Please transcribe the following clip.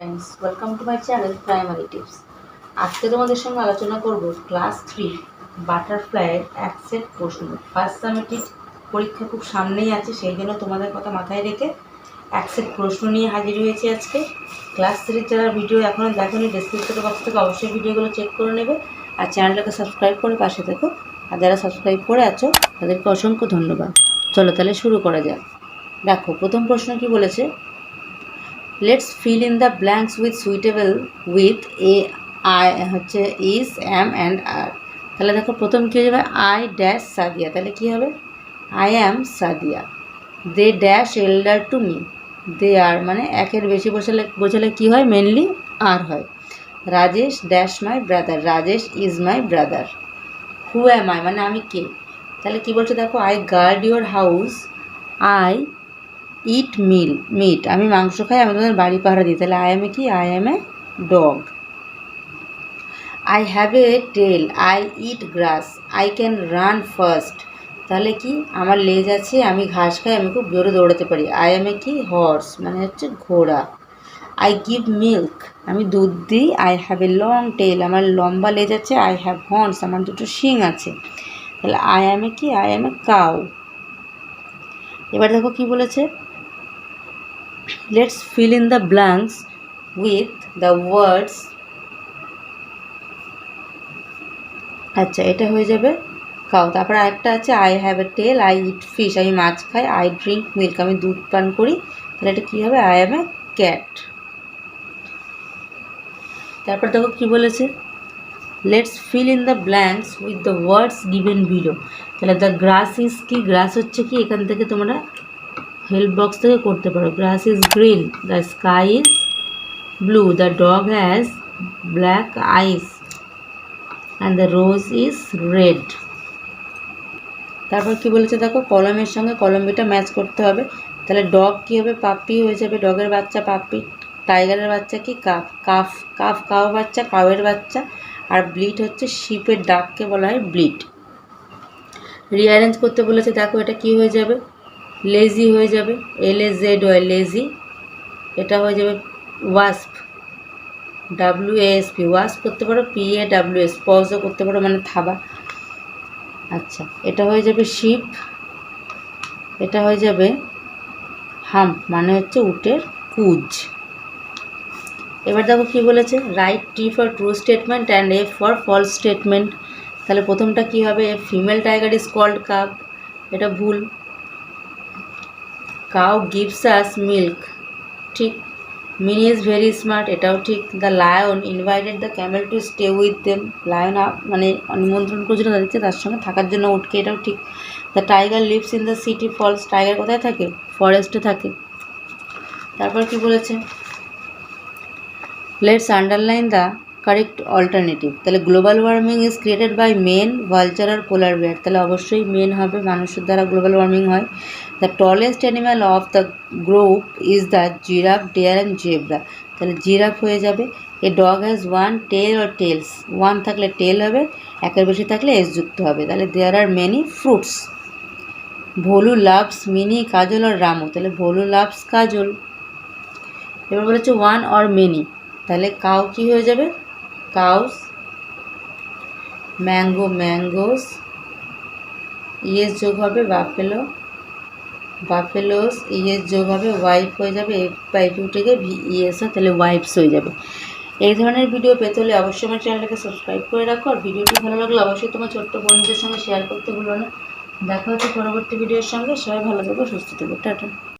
Friends welcome to my channel primary tips আজকে তোমাদের সঙ্গে আলোচনা করব ক্লাস থ্রি বাটারফ্লাইয়ের এক সেট প্রশ্ন ফার্স্ট সামেটিক পরীক্ষা খুব সামনেই আছে, সেই জন্য তোমাদের কথা মাথায় রেখে এক সেট প্রশ্ন নিয়ে হাজির হয়েছি আজকে। ক্লাস থ্রির যারা ভিডিও এখনও দেখোনি ডিসক্রিপশন বক্স থেকে অবশ্যই ভিডিওগুলো চেক করে নেবে আর চ্যানেলটাকে সাবস্ক্রাইব করে পাশে থেকো। আর যারা সাবস্ক্রাইব করে আছো, তাদেরকে অসংখ্য ধন্যবাদ। চলো তাহলে শুরু করা যাক। দেখো, প্রথম প্রশ্ন কি বলেছে? Let's fill in the blanks with suitable with a I হচ্ছে ইস অ্যাম অ্যান্ড আর তাহলে দেখো প্রথম কী হয়ে যাবে? I dash Sadia. তাহলে কী হবে? I am Sadia. They dash elder to me they are মানে একের বেশি বসালে, বোঝালে কী হয়? মেনলি আর হয়। Rajesh dash my brother Rajesh is my brother who am I মানে আমি কে? তাহলে কী বলছে দেখো? I guard your house I eat meal meat আমি মাংস খাই, আমি তোমাদের বাড়ি পাহারা দিই। তাহলে আই এম এ কি? I am a dog I have a tail I eat grass I can run fast তাহলে কি? আমার লেজ আছে, আমি ঘাস খাই, আমি খুব জোরে দৌড়াতে পারি। আই এম এ কি? হর্স মানে হচ্ছে ঘোড়া। আই গিভ মিল্ক আমি দুধ দিই। I have a long tail আমার লম্বা লেজ আছে আই হ্যাভ হর্নস আমার দুটো শিং আছে। তাহলে আই এম এ কি? আই এম এ কাউ এবার দেখো কি বলেছে। Let's fill in the blanks with the words. আচ্ছা এটা হয়ে যাবে। কাউ তারপরে আরেকটা আছে I have a tail I eat fish আমি মাছ খাই আই ড্রিঙ্ক মিল্ক আমি দুধ পান করি। তাহলে এটা কী হবে? আই অ্যাম এ ক্যাট তারপর দেখো কী বলেছে? Let's fill in the blanks with the words given below তাহলে দ্য গ্রাস ইজ কি গ্রাস হচ্ছে কি? এখান থেকে তোমরা হেল্প বক্স থেকে করতে পারো। Grass is green the sky is blue the dog has black eyes and the rose is red তারপর কি বলেছে দেখো, কলমের সঙ্গে কলমবিটা ম্যাচ করতে হবে। তাহলে ডগ কী হবে? পাপ্পি হয়ে যাবে। ডগের বাচ্চা পাপ্পি টাইগারের বাচ্চা কি? কাফ কাফ কাফ কাউ বাচ্চা কাউয়ের বাচ্চা, আর ব্লিট হচ্ছে শিপের ডাককে বলা হয় ব্লিট রিঅ্যারেঞ্জ করতে বলেছে, দেখো এটা কি হয়ে যাবে? লেজি হয়ে যাবে L A Z Y lazy এটা হয়ে যাবে wasp W S P wasp করতে পারো পি এ ডাব্লিউ এস পজও করতে পারো মানে থাবা। আচ্ছা এটা হয়ে যাবে শিপ এটা হয়ে যাবে হাম্প মানে হচ্ছে উটের কুজ। এবার দেখো কী বলেছে write T for true statement and F for false statement তাহলে প্রথমটা কী হবে? Female tiger is called cub এটা ভুল। কাউ গিভস আস মিল্ক ঠিক, মিনি ইজ ভেরি স্মার্ট এটাও ঠিক। The lion invited the camel to stay with them lion মানে নিমন্ত্রণ করেছিল তাদেরকে তার সঙ্গে থাকার জন্য উঠকে, এটাও ঠিক। The tiger lives in the city false tiger কোথায় থাকে? ফরেস্টে থাকে। তারপর কি বলেছে? Let's underline the correct alternative তাহলে global warming is created by men vulture R polar bear তাহলে অবশ্যই মেন হবে, মানুষের দ্বারা গ্লোবাল ওয়ার্মিং হয়। The tallest animal of the group is the giraffe deer and zebra তাহলে জিরাফ হয়ে যাবে। A dog has one tail or tails one থাকলে টেল হবে, একের বেশি থাকলে এস যুক্ত হবে। তাহলে there are many fruits Bholu loves Mini, Kajal আর রামু। তাহলে ভোলু লাভস কাজল। এবার বলেছে ওয়ান অর মেনি তাহলে কাউ কি হয়ে যাবে? কাউস, ম্যাঙ্গো ম্যাঙ্গোস ইয়েস যোগ হবে বাফেলো, বাফেলোস ইয়েস যোগ হবে ওয়াইফ হয়ে যাবে এফ বাই টু থেকে ভি ইয়েস তাহলে ওয়াইফস হয়ে যাবে। এই ধরনের ভিডিও পেতে হলে অবশ্যই আমার চ্যানেলটাকে সাবস্ক্রাইব করে রাখো, আর ভিডিওটি ভালো লাগলে অবশ্যই তোমার ছোট্ট বন্ধুদের সঙ্গে শেয়ার করতে ভুলো না। দেখা হচ্ছে পরবর্তী ভিডিওর সঙ্গে, সবাই ভালো থেকো, সুস্থ থেকো, টাটা।